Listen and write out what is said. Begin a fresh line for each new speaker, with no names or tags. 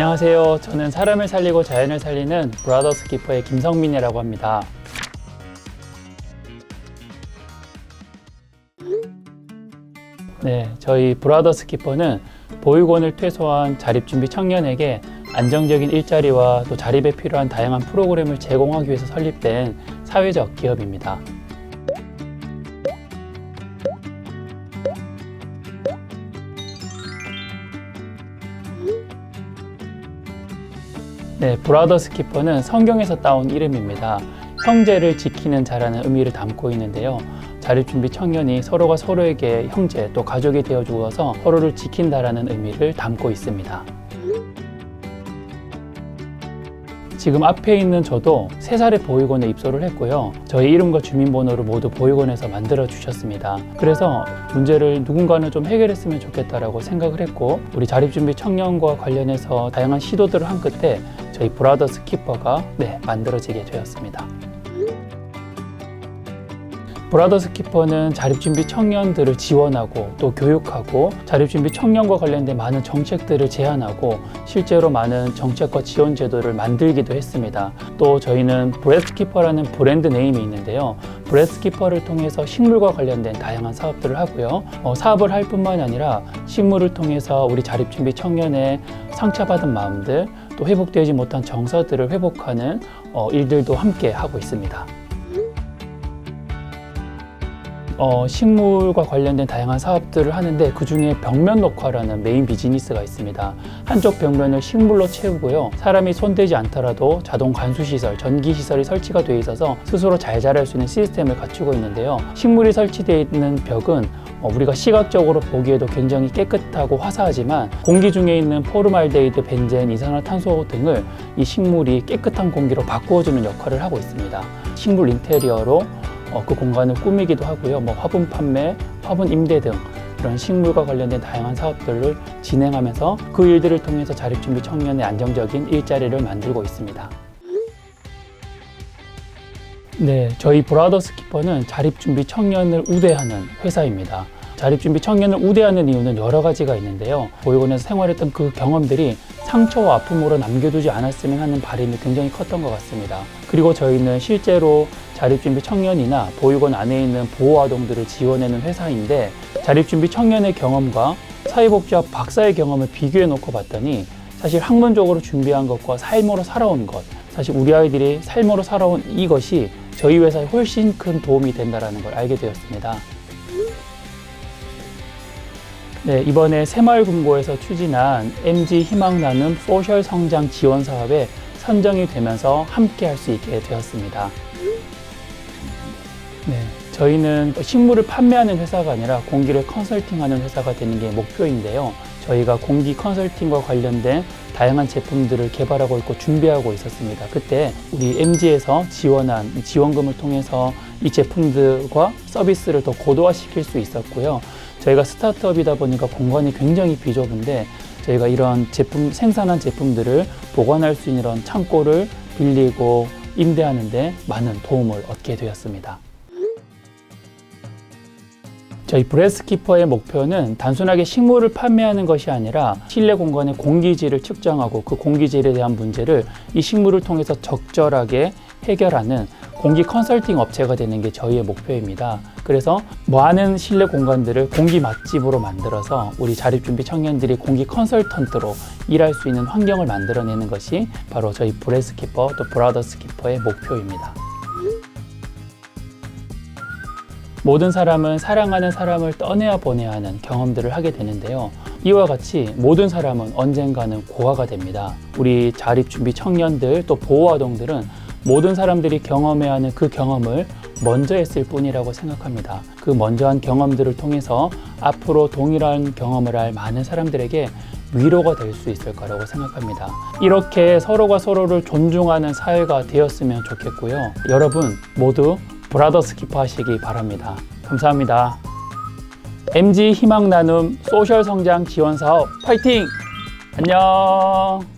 안녕하세요. 저는 사람을 살리고 자연을 살리는 브라더스 키퍼의 김성민이라고 합니다. 네, 저희 브라더스 키퍼는 보육원을 퇴소한 자립준비 청년에게 안정적인 일자리와 또 자립에 필요한 다양한 프로그램을 제공하기 위해서 설립된 사회적 기업입니다. 네, 브라더스 키퍼는 성경에서 따온 이름입니다. 형제를 지키는 자라는 의미를 담고 있는데요. 자립준비 청년이 서로가 서로에게 형제 또 가족이 되어 주어서 서로를 지킨다라는 의미를 담고 있습니다. 지금 앞에 있는 저도 세살에 보육원에 입소를 했고요. 저희 이름과 주민번호를 모두 보육원에서 만들어 주셨습니다. 그래서 문제를 누군가는 좀 해결했으면 좋겠다라고 생각을 했고, 우리 자립준비 청년과 관련해서 다양한 시도들을 한 끝에 저희 브라더스 키퍼가 네, 만들어지게 되었습니다. 브라더스 키퍼는 자립준비 청년들을 지원하고 또 교육하고 자립준비 청년과 관련된 많은 정책들을 제안하고 실제로 많은 정책과 지원 제도를 만들기도 했습니다. 또 저희는 브레스트 키퍼라는 브랜드 네임이 있는데요. 브레스트 키퍼를 통해서 식물과 관련된 다양한 사업들을 하고요. 어, 사업을 할 뿐만 아니라 식물을 통해서 우리 자립준비 청년의 상처받은 마음들 또 회복되지 못한 정서들을 회복하는 어, 일들도 함께 하고 있습니다. 어, 식물과 관련된 다양한 사업들을 하는데 그 중에 벽면 녹화라는 메인 비즈니스가 있습니다. 한쪽 벽면을 식물로 채우고요. 사람이 손대지 않더라도 자동 관수 시설, 전기 시설이 설치가 되어 있어서 스스로 잘 자랄 수 있는 시스템을 갖추고 있는데요. 식물이 설치되어 있는 벽은 어, 우리가 시각적으로 보기에도 굉장히 깨끗하고 화사하지만 공기 중에 있는 포르말데이드, 벤젠, 이산화탄소 등을 이 식물이 깨끗한 공기로 바꾸어주는 역할을 하고 있습니다. 식물 인테리어로 어, 그 공간을 꾸미기도 하고요. 뭐 화분 판매, 화분 임대 등 이런 식물과 관련된 다양한 사업들을 진행하면서 그 일들을 통해서 자립준비 청년의 안정적인 일자리를 만들고 있습니다. 네, 저희 브라더스 키퍼는 자립준비 청년을 우대하는 회사입니다. 자립준비 청년을 우대하는 이유는 여러 가지가 있는데요. 보육원에서 생활했던 그 경험들이 상처와 아픔으로 남겨두지 않았으면 하는 바람이 굉장히 컸던 것 같습니다. 그리고 저희는 실제로 자립준비 청년이나 보육원 안에 있는 보호아동들을 지원하는 회사인데 자립준비 청년의 경험과 사회복지학 박사의 경험을 비교해 놓고 봤더니 사실 학문적으로 준비한 것과 삶으로 살아온 것 사실 우리 아이들이 삶으로 살아온 이것이 저희 회사에 훨씬 큰 도움이 된다는 걸 알게 되었습니다. 네, 이번에 새마을금고에서 추진한 MG 희망 나눔 소셜 성장 지원 사업에 선정이 되면서 함께 할 수 있게 되었습니다. 네, 저희는 식물을 판매하는 회사가 아니라 공기를 컨설팅하는 회사가 되는 게 목표인데요. 저희가 공기 컨설팅과 관련된 다양한 제품들을 개발하고 있고 준비하고 있었습니다. 그때 우리 MG에서 지원한 이 지원금을 통해서 이 제품들과 서비스를 더 고도화시킬 수 있었고요. 저희가 스타트업이다 보니까 공간이 굉장히 비좁은데 저희가 이런 제품 생산한 제품들을 보관할 수 있는 이런 창고를 빌리고 임대하는데 많은 도움을 얻게 되었습니다. 저희 브레스키퍼의 목표는 단순하게 식물을 판매하는 것이 아니라 실내 공간의 공기질을 측정하고 그 공기질에 대한 문제를 이 식물을 통해서 적절하게 해결하는 공기 컨설팅 업체가 되는 게 저희의 목표입니다. 그래서 많은 실내 공간들을 공기 맛집으로 만들어서 우리 자립준비 청년들이 공기 컨설턴트로 일할 수 있는 환경을 만들어내는 것이 바로 저희 브레스키퍼 또 브라더스키퍼의 목표입니다. 모든 사람은 사랑하는 사람을 떠내야 보내야 하는 경험들을 하게 되는데요. 이와 같이 모든 사람은 언젠가는 고아가 됩니다. 우리 자립준비 청년들 또 보호아동들은 모든 사람들이 경험해야 하는 그 경험을 먼저 했을 뿐이라고 생각합니다. 그 먼저 한 경험들을 통해서 앞으로 동일한 경험을 할 많은 사람들에게 위로가 될 수 있을 거라고 생각합니다. 이렇게 서로가 서로를 존중하는 사회가 되었으면 좋겠고요. 여러분 모두 브라더스 키퍼 하시기 바랍니다. 감사합니다. MG 희망 나눔 소셜 성장 지원 사업 파이팅! 안녕!